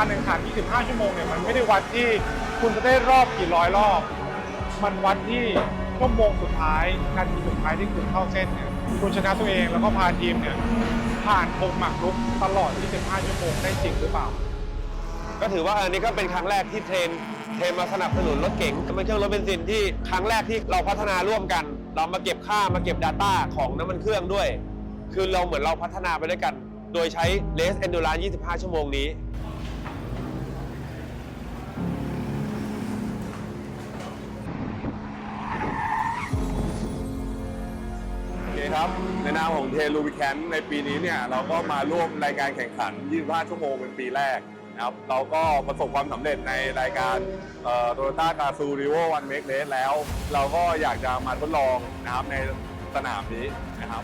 การแข่งขัน 25 ชั่วโมงเนี่ยมันไม่ได้วัดที่คุณจะได้รอบกี่ร้อยรอบ มันวัดที่ชั่วโมงสุดท้ายนาทีสุดท้ายที่คุณเข้าเส้นเนี่ยคุณชนะตัวเองแล้วก็พาทีมเนี่ยผ่านธงหมากรุกตลอด 25 ชั่วโมงได้จริงหรือเปล่า ก็ถือว่าอันนี้ก็เป็นครั้งแรกที่เทรนเทรนมาสนับสนุนรถเก๋งน้ำมันเครื่องรถเบนซินที่ครั้งแรกที่เราพัฒนาร่วมกัน เรามาเก็บค่ามาเก็บ Data ของน้ำมันเครื่องด้วย คือเราเหมือนเราพัฒนาไปด้วยกัน โดยใช้เลส Endurance 25 ชั่วโมงนี้ ครับ ในนามของเทลูบิแคนในปีนี้เนี่ยเราก็มาร่วมรายการแข่งขัน 25 ชั่วโมงเป็นปีแรกนะครับเราก็ประสบความสำเร็จในรายการโตโยต้ากาซูริโววันเมกเลสแล้ว เราก็อยากจะมาทดลองนะครับในสนามนี้นะครับ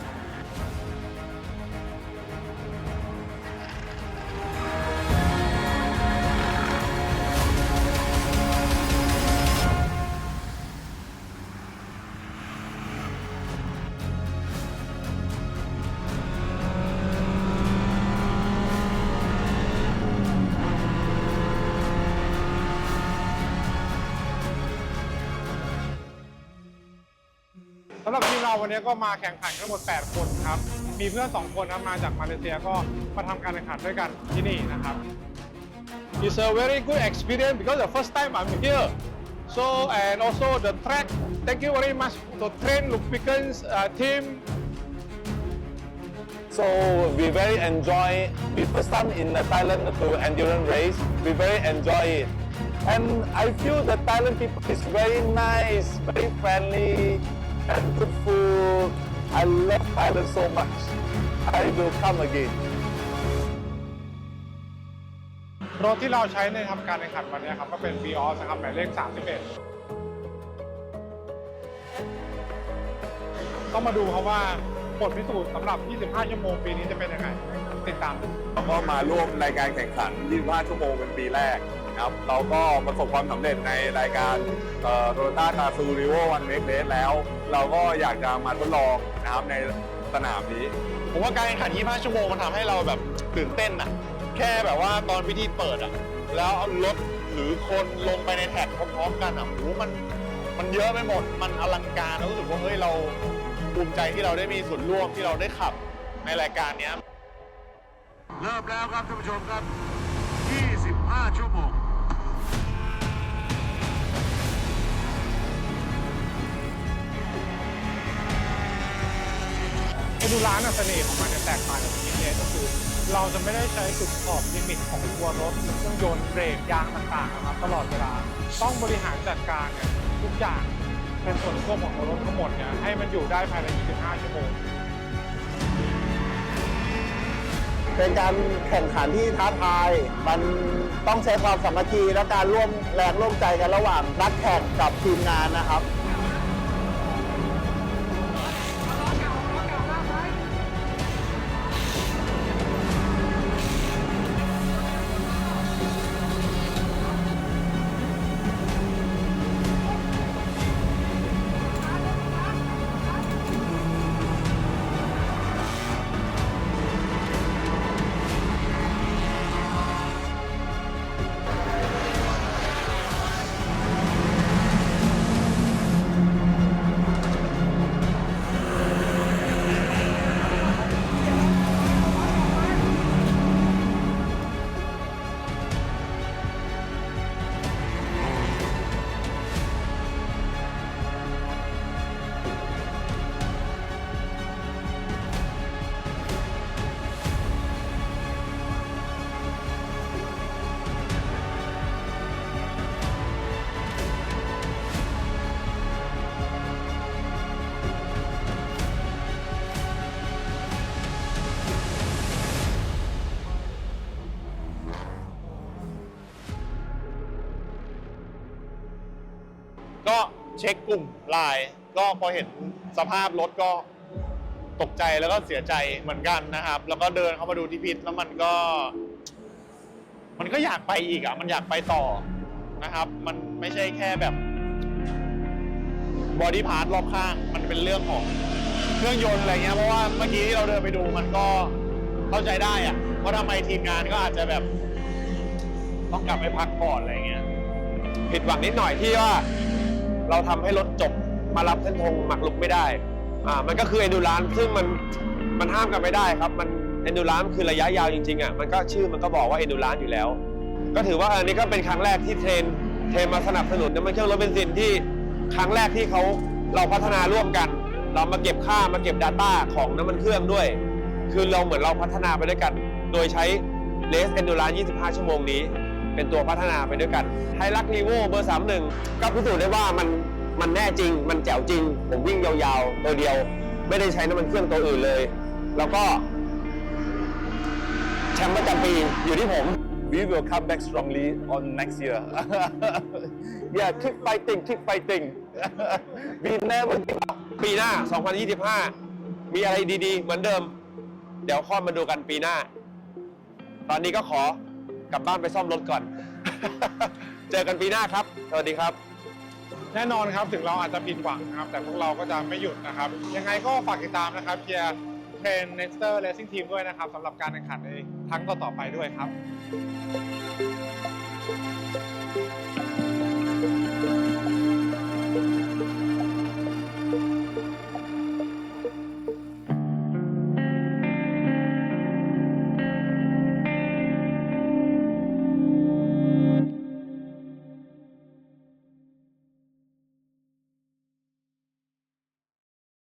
เราวันนี้ก็มาแข่งขันทั้งหมด 8 คนครับ มีเพื่อน 2 คนนะมาจากมาเลเซียก็มาทำการแข่งขันด้วยกันที่นี่นะครับ It's a very good experience because the first time I'm here. So and also the track. Thank you very much to train lubricants uh, team. So we very enjoy. We first time in the Thailand to endurance race. We very enjoy it, and I feel the Thailand people is very nice, very friendly, and good food. I love Thailand so much. I will come again. รถที่เราใช้ในทำการแข่งขันวันนี้ครับก็เป็น v ีออสนะครับหมายเลข 31 ต้องมาดูครับว่าบทพิสูจน์สำหรับ 25 ชั่วโมงปีนี้จะเป็นยังไง ติดตามดูเราก็มาร่วมรายการแข่งขัน 25 ชั่วโมงเป็นปีแรกนะ ครับ เราก็ประสบความสำเร็จในรายการโตโยต้าคาซูริโววันเมกเลสแล้ว เราก็อยากจะมาทดลองนะครับในสนามนี้ ผมว่าการแข่งขัน 25 ชั่วโมงมันทำให้เราแบบตื่นเต้นอะแค่แบบว่าตอนพิธีเปิดอะแล้วเอารถหรือคนลงไปในแท็กพร้อมๆกันอะโหมันมันเยอะไปหมด มันอลังการรู้สึกว่าเฮ้ยเราภูมิใจที่เราได้มีส่วนร่วมที่เราได้ขับในรายการเนี้ย เริ่มแล้วครับท่านผู้ชมครับ 25 ชั่วโมง ดูร้านอะเสน่ห์ของมันเนี่ยแตกต่างจากทีเอก็คือ เราจะไม่ได้ใช้จุดขอบลิมิตของตัวรถเครื่องยนต์เบรกยางต่างๆนะครับตลอดเวลาต้องบริหารจัดการเนี่ยทุกอย่างเป็นส่วนควบของตัวรถทั้งหมดเนี่ยให้มันอยู่ได้ภายใน 25 ชั่วโมงเป็นการแข่งขันที่ท้าทาย มันต้องใช้ความสามัคคีและการร่วมแรงร่วมใจกันระหว่างนักแข่งกับทีมงานนะครับ ก็เช็คกลุ่มไลน์ก็พอเห็นสภาพรถก็ตกใจแล้วก็เสียใจเหมือนกันนะครับ แล้วก็เดินเข้ามาดูที่พิษแล้วมันก็ มันก็อยากไปอีกอะ มันอยากไปต่อนะครับ มันไม่ใช่แค่แบบบอดี้พาร์ทรอบข้าง มันเป็นเรื่องของเครื่องยนต์อะไรเงี้ยเพราะว่าเมื่อกี้ที่เราเดินไปดูมันก็เข้าใจได้อะว่าทำไมทีมงานก็อาจจะแบบ ต้องกลับไปพักก่อนอะไรเงี้ยผิดหวังนิดหน่อยที่ว่า เราทำให้รถจบมารับเส้นธงหมักลุกไม่ได้อ่ามันก็คือ endurance ซึ่งมันมันห้ามกันไม่ได้ครับ มัน endurance คือระยะยาวจริงๆอะมันก็ชื่อมันก็บอกว่า endurance อยู่แล้ว ก็ถือว่าอันนี้ก็เป็นครั้งแรกที่เทรนเทรนมาสนับสนุนน้ำมันเครื่องรถเบนซินที่ครั้งแรกที่เขาเราพัฒนาร่วมกัน เรามาเก็บค่ามาเก็บ Data ของน้ำมันเครื่องด้วย คือเราเหมือนเราพัฒนาไปด้วยกัน โดยใช้ Race Endurance 25 ชั่วโมงนี้ เป็นตัวพัฒนาไปด้วยกันไฮรักรีโวเบอร์31 ก็พิสูจน์ได้ว่ามันมันแน่จริง มันแจ๋วจริง ผมวิ่งยาวๆ ตัวเดียว ไม่ได้ใช้น้ำมันเครื่องตัวอื่นเลย แล้วก็แชมป์ประจำปีอยู่ที่ผม We will come back strongly on next year. yeah, keep fighting, keep fighting. we never give up. ปีหน้า 2025 มีอะไรดีๆ เหมือนเดิม เดี๋ยวค่อยมาดูกันปีหน้า ตอนนี้ก็ขอ กลับบ้านไปซ่อมรถก่อน เจอกันปีหน้าครับ สวัสดีครับ แน่นอนครับถึงเราอาจจะผิดหวังนะครับ แต่พวกเราก็จะไม่หยุดนะครับ ยังไงก็ฝากติดตามนะครับเพียร์เทรนเนสเตอร์เลสซิ่งทีมด้วยนะครับสำหรับการแข่งขันในครั้งต่อๆไปด้วยครับ